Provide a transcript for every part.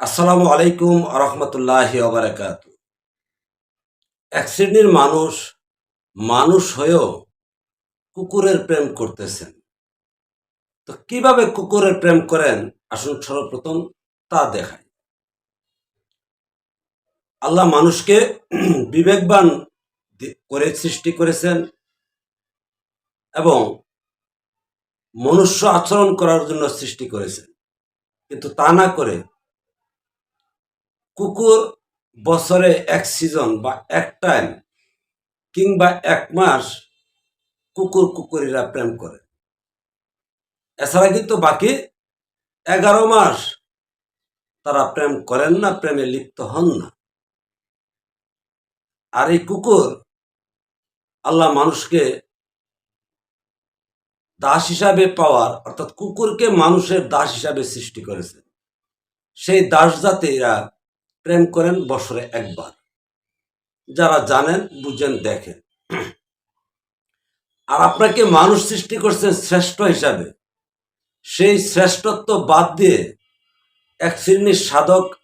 আসসালামু আলাইকুম রহমতুল্লাহ বারাকাত। এক শ্রেণির মানুষ মানুষ হয়েও কুকুরের প্রেম করতেছেন। তো কীভাবে কুকুরের প্রেম করেন? আসুন সর্বপ্রথম তা দেখায় আল্লাহ মানুষকে বিবেকবান করে সৃষ্টি করেছেন এবং মনুষ্য আচরণ করার জন্য সৃষ্টি করেছেন। কিন্তু তা না করে কুকুর বছরে এক সিজন বা এক টাইম কিংবা এক মাস কুকুর কুকুরিরা প্রেম করে। এছাড়া কিন্তু বাকি এগারো মাস তারা প্রেম করেন না, প্রেমে লিপ্ত হন না। আর এই কুকুর আল্লাহ মানুষকে দাস হিসাবে পাওয়ার, অর্থাৎ কুকুরকে মানুষের দাস হিসাবে সৃষ্টি করেছে। সেই দাস জাতিরা প্রেম করেন বছরে একবার। যারা জানেন, বুঝেন, দেখেন। আর আপনাকে মানুষ সৃষ্টি করছেন শ্রেষ্ঠ হিসাবে। সেই শ্রেষ্ঠত্ব বাদ দিয়ে এক শ্রেণির সাধক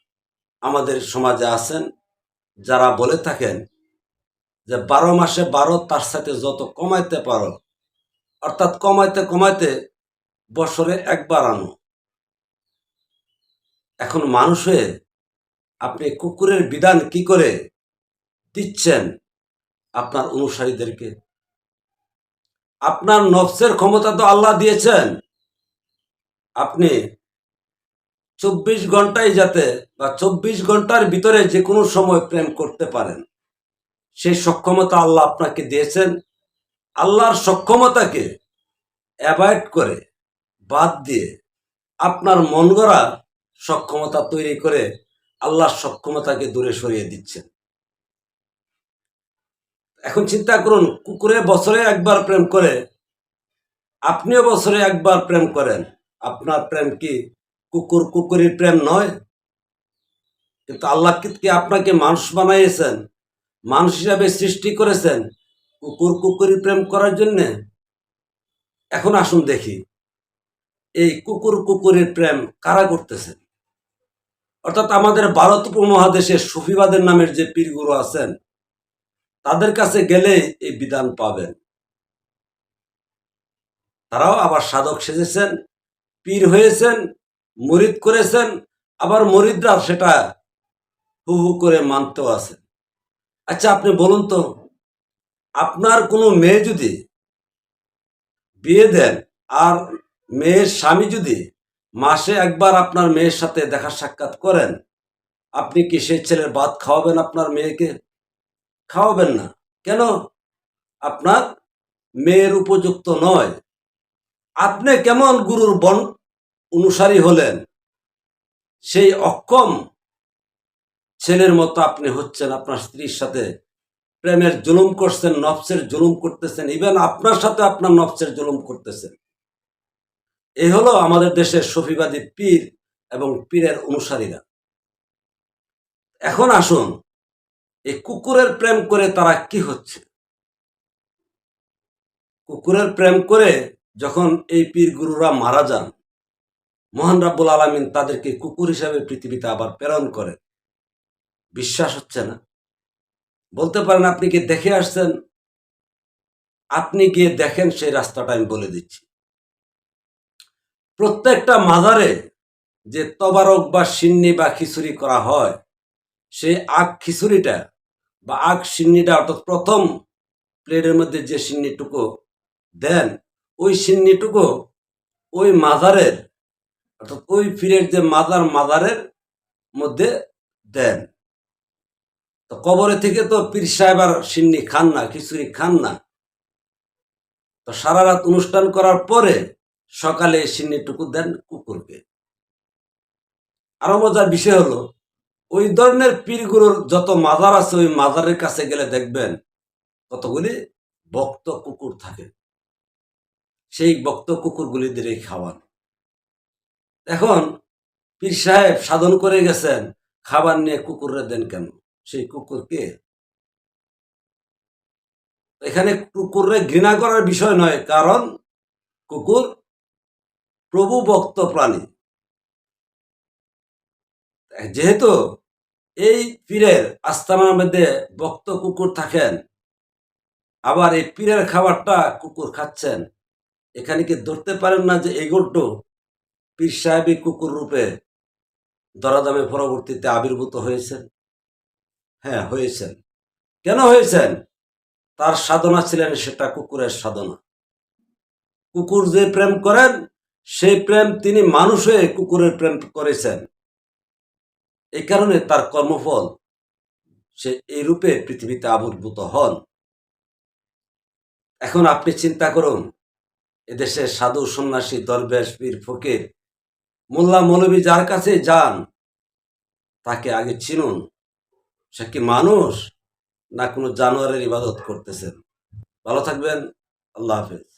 আমাদের সমাজে আছেন, যারা বলে থাকেন যে বারো মাসে বারো, তার সাথে যত কমাইতে পারো, অর্থাৎ কমাইতে কমাইতে বছরে একবার আনো। এখন মানুষ হয়ে আপনি কুকুরের বিধান কি করে দিচ্ছেন আপনার অনুসারীদেরকে? আপনার নফসের ক্ষমতা তো আল্লাহ দিয়েছেন। আপনি চব্বিশ ঘন্টায় যাতে বা চব্বিশ ঘণ্টার ভিতরে যে কোনো সময় প্রেম করতে পারেন সেই সক্ষমতা আল্লাহ আপনাকে দিয়েছেন। আল্লাহর সক্ষমতাকে অ্যাভয়েড করে, বাদ দিয়ে আপনার মন গড়া সক্ষমতা তৈরি করে আল্লাহর সক্ষমতাকে দূরে সরিয়ে দিচ্ছেন। এখন চিন্তা করুন, কুকুরে বছরে একবার প্রেম করে, আপনিও বছরে একবার প্রেম করেন। আপনার প্রেম কি কুকুর কুকুরের প্রেম নয়? কিন্তু আল্লাহ কি আপনাকে মানুষ বানাইয়েছেন মানুষ হিসাবে সৃষ্টি করেছেন কুকুর কুকুরের প্রেম করার জন্যে? এখন আসুন দেখি, এই কুকুর কুকুরের প্রেম কারা করতেছেন অর্থাৎ আমাদের ভারত উপমহাদেশে সুফিবাদের নামের যে পীরগুরু আছেন, তাদের কাছে গেলে এই বিধান পাবেন। তারাও আবার সাধক সেজেছেন, পীর হয়েছেন, মরিদ করেছেন, আবার মরিদরা সেটা হু হু করে মানতেও আছেন। আচ্ছা আপনি বলুন তো, আপনার কোনো মেয়ে যদি বিয়ে দেন, আর মেয়ের স্বামী যদি মাসে একবার আপনার মেয়ের সাথে দেখা সাক্ষাৎ করেন। আপনি কি সেই ছেলের ভাত খাওয়াবেন আপনার মেয়েকে? খাওয়াবেন না। কেন? আপনার মেয়ের উপযুক্ত নয়। আপনি কেমন গুরুর বন অনুসারী হলেন? সেই অক্ষম ছেলের মতো আপনি হচ্ছেন, আপনার স্ত্রীর সাথে। প্রেমের জুলুম করছেন, নফসের জুলুম করতেছেন। ইভেন আপনার সাথে আপনার নফসের জুলুম করতেছেন। এই হলো আমাদের দেশের সফিবাদী পীর এবং পীরের অনুসারীরা। এখন আসুন, এই কুকুরের প্রেম করে তারা কি হচ্ছে? কুকুরের প্রেম করে যখন এই পীর গুরুরা মারা যান, মহান রাব্বুল আলমিন তাদেরকে কুকুর হিসাবে পৃথিবীতে আবার প্রেরণ করে বিশ্বাস হচ্ছে না। বলতে পারেন, আপনি কি দেখে আসছেন? আপনি গিয়ে দেখেন, সেই রাস্তাটা আমি বলে দিচ্ছি। প্রত্যেকটা মাজারে যে তবারক বা সিন্নি বা খিচুড়ি করা হয়, সেই আগ খিচুড়িটা বা আগ সিন্নিটা অর্থাৎ প্রথম প্লেটের মধ্যে যে সিন্নিটুকু দেন, ওই সিন্নিটুকু ওই মাজারের, অর্থাৎ ওই ফিরের যে মাজার মাজারের মধ্যে দেন। তো কবরে থেকে তো পীর সাহেব আর সিন্নি খান না, খিচুড়ি খান না। তো সারা রাত অনুষ্ঠান করার পরে সকালে এই সিন্নিটুকু দেন কুকুরকে। আরও মজার বিষয় হলো, ওই ধরনের পীরগুলোর যত মাজার আছে, ওই মাজারের কাছে গেলে দেখবেন কতগুলি বক্ত কুকুর থাকে। সেই বক্ত কুকুরগুলি দিয়ে খাওয়ান। এখন পীর সাহেব সাধন করে গেছেন, খাবার নিয়ে কুকুররা দেন কেন? সেই কুকুরকে? এখানে কুকুররে ঘৃণা করার বিষয় নয়, কারণ কুকুর প্রভু ভক্ত প্রাণী। যেহেতু এই পীরের আস্তানার মধ্যে বক্ত কুকুর থাকেন, আবার এই পীরের খাবারটা কুকুর খাচ্ছেন, এখানে কি ধরতে পারেন না যে এগুলো পীর সাহেবী কুকুর রূপে দরাদামে পরবর্তীতে আবির্ভূত হয়েছেন? হ্যাঁ হয়েছেন। কেন হয়েছেন? তার সাধনা ছিলেন সেটা কুকুরের সাধনা। কুকুর যে প্রেম করেন সেই প্রেম তিনি মানুষ হয়ে কুকুরের প্রেম করেছেন। এই কারণে তার কর্মফল, সে এই রূপে পৃথিবীতে আবির্ভূত হন। এখন আপনি চিন্তা করুন এদেশের সাধু, সন্ন্যাসী, দরবেশ, পীর, ফকির, মোল্লা, মৌলবী যার কাছে যান, তাকে আগে চিনুন। সে কি মানুষ, না কোনো জানোয়ারের ইবাদত করতেছেন? ভালো থাকবেন, আল্লাহ হাফেজ।